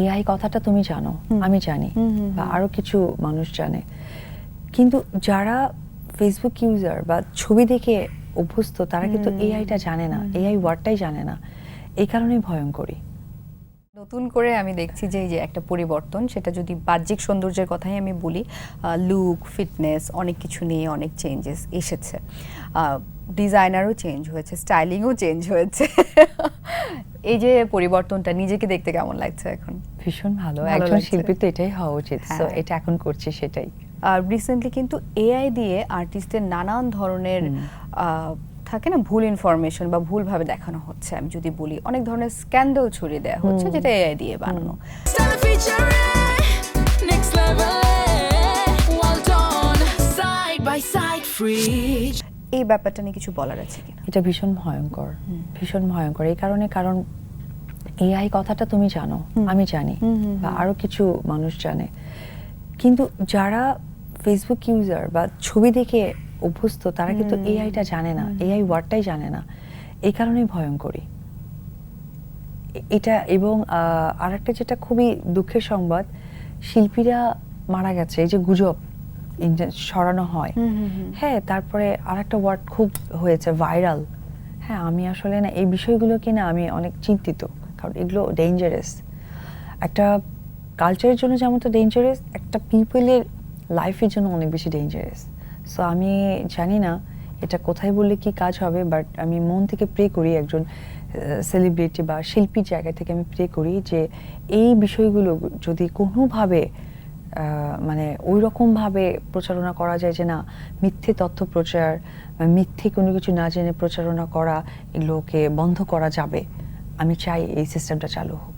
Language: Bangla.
এআই কথাটা তুমি জানো আমি জানি বা হুম। আরও কিছু মানুষ জানে। কিন্তু যারা ফেসবুক ইউজার বা ছবি দেখে অভ্যস্ত তারা কিন্তু এআইটা জানে না এআই ওয়ার্ডটাই জানে না। এই কারণেই ভয়ঙ্করী নতুন করে আমি দেখছি যে এই যে একটা পরিবর্তন সেটা যদি বাহ্যিক সৌন্দর্যের কথাই আমি বলি লুক ফিটনেস অনেক কিছু নিয়ে অনেক চেঞ্জেস এসেছে। ডিজাইনারও চেঞ্জ হয়েছে স্টাইলিংও চেঞ্জ হয়েছে। এই যে পরিবর্তনটা নিজেকে দেখতে কেমন লাগছে এখন ভীষণ ভালো একজন শিল্পী তো এটাই হওয়া উচিত তো হ্যাঁ। এটা এখন করছি সেটাই আর রিসেন্টলি কিন্তু এআই দিয়ে আর্টিস্টের নানান ধরনের আহ, থাকে না ভুল ইনফরমেশন বা ভুলভাবে দেখানো হচ্ছে আমি যদি বলি অনেক ধরনের স্ক্যান্ডাল ছড়িয়ে দেওয়া হচ্ছে। যেটা এআই দিয়ে বানানো Style featuring next level. Well done, side by side, free. এই ব্যাপারটা নিয়ে কিছু বলার আছে কিনা? এটা ভীষণ ভয়ঙ্কর ভীষণ ভয়ঙ্কর। এই কারণে কারণ এআই কথাটা তুমি জানো আমি জানি বা আরও কিছু মানুষ জানে। কিন্তু যারা ফেসবুক ইউজার বা ছবি দেখে অভ্যস্ত তারা কিন্তু। এআইটা জানে না। এআই ওয়ার্ডটাই জানে না। এই কারণেই ভয়ঙ্করী এটা এবং আর একটা যেটা খুবই দুঃখের সংবাদ শিল্পীরা মারা গেছে এই যে গুজব। ছড়ানো হয়। হ্যাঁ তারপরে আরেকটা ওয়ার্ড খুব হয়েছে ভাইরাল হ্যাঁ আমি আসলে না এই বিষয়গুলোকে না আমি অনেক চিন্তিত কারণ এগুলো ডেঞ্জারাস একটা কালচারের জন্য যেমন তো ডেঞ্জারাস একটা পিপলের লাইফের জন্য অনেক বেশি ডেঞ্জারাস সো আমি জানি না এটা কোথায় বললে কি কাজ হবে বাট আমি মন থেকে প্রে করি একজন সেলিব্রিটি বা শিল্পীর জায়গা থেকে আমি প্রে করি যে এই বিষয়গুলো যদি কোনোভাবে মানে ওই রকমভাবে প্রচারণা করা যায় যে না, মিথ্যে তথ্য প্রচার, মিথ্যে কোনো কিছু না জেনে প্রচারণা করা এগুলোকে বন্ধ করা যাবে। আমি চাই এই সিস্টেমটা চালু হোক।